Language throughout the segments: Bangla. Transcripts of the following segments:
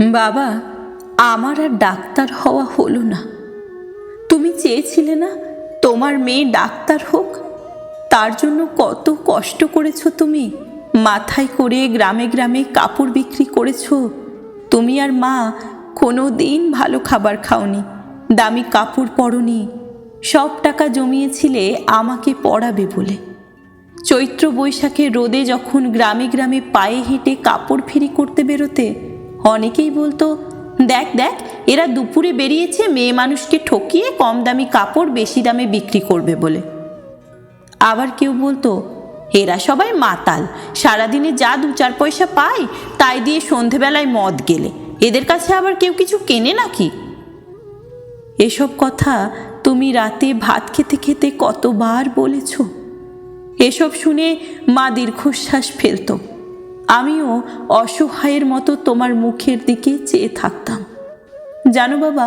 বাবা, আমার আর ডাক্তার হওয়া হলো না। তুমি চেয়েছিলে না তোমার মেয়ে ডাক্তার হোক? তার জন্য কত কষ্ট করেছ তুমি? মাথায় করে গ্রামে গ্রামে কাপড় বিক্রি করেছ? তুমি আর মা কোনো দিন ভালো খাবার খাওনি, দামি কাপড় পরনি। সব টাকা জমিয়েছিলে আমাকে পড়াবে বলে। চৈত্র বৈশাখে রোদে যখন গ্রামে গ্রামে পায়ে হেঁটে কাপড় ফেরি করতে বেরোতে অনেকেই বলতো, দেখ দেখ, এরা দুপুরে বেরিয়েছে, মেয়ে মানুষকে ঠকিয়ে কম দামি কাপড় বেশি দামে বিক্রি করবে বলে। আবার কেউ বলতো, এরা সবাই মাতাল, সারাদিনে যা দু চার পয়সা পায়, তাই দিয়ে সন্ধেবেলায় মদ গেলে, এদের কাছে আবার কেউ কিছু কেনে নাকি? এসব কথা তুমি রাতে ভাত খেতে খেতে কতবার বলেছ? এসব শুনে মা দীর্ঘশ্বাস ফেলত। আমিও অসহায়ের মতো তোমার মুখের দিকে চেয়ে থাকতাম। জানো বাবা,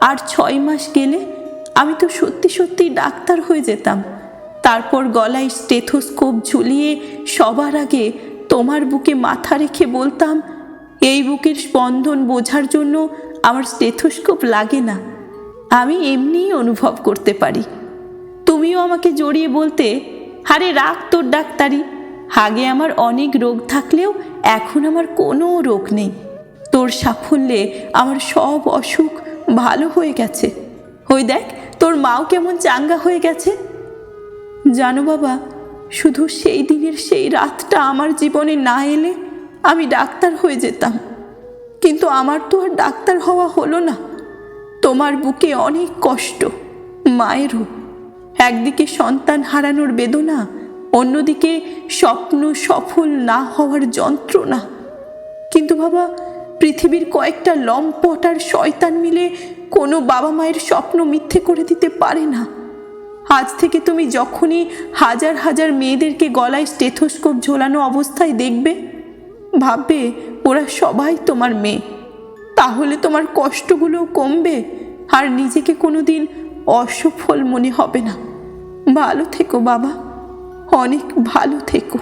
আর ছয় মাস গেলে আমি তো সত্যি সত্যি ডাক্তার হয়ে যেতাম। তারপর গলায় স্টেথোস্কোপ ঝুলিয়ে সবার আগে তোমার বুকে মাথা রেখে বলতাম, এই বুকের স্পন্দন বোঝার জন্য আমার স্টেথোস্কোপ লাগে না। আমি এমনিই অনুভব করতে পারি। তুমিও আমাকে জড়িয়ে বলতে, আরে রাখ তোর ডাক্তারি আগে আমার অনেক রোগ থাকলেও এখন আমার কোনো রোগ নেই। তোর সাফল্যে আমার সব অসুখ ভালো হয়ে গেছে। ওই দেখ, তোর মাও কেমন চাঙ্গা হয়ে গেছে। জানো বাবা, শুধু সেই দিনের সেই রাতটা আমার জীবনে না এলে আমি ডাক্তার হয়ে যেতাম। কিন্তু আমার তো আর ডাক্তার হওয়া হলো না। তোমার বুকে অনেক কষ্ট, মায়েরও। একদিকে সন্তান হারানোর বেদনা অন্যদিকে স্বপ্ন সফল না হওয়ার যন্ত্রণা। কিন্তু বাবা, পৃথিবীর কয়েকটা লম্পট আর শয়তান মিলে কোনো বাবা মায়ের স্বপ্ন মিথ্যে করে দিতে পারে না। আজ থেকে তুমি যখনই হাজার হাজার মেয়েদেরকে গলায় স্টেথোস্কোপ ঝোলানো অবস্থায় দেখবে, ভাববে ওরা সবাই তোমার মেয়ে। তাহলে তোমার কষ্টগুলো কমবে আর নিজেকে কোনোদিন অসফল মনে হবে না। ভালো থেকো বাবা। অনেক ভালো থেকো।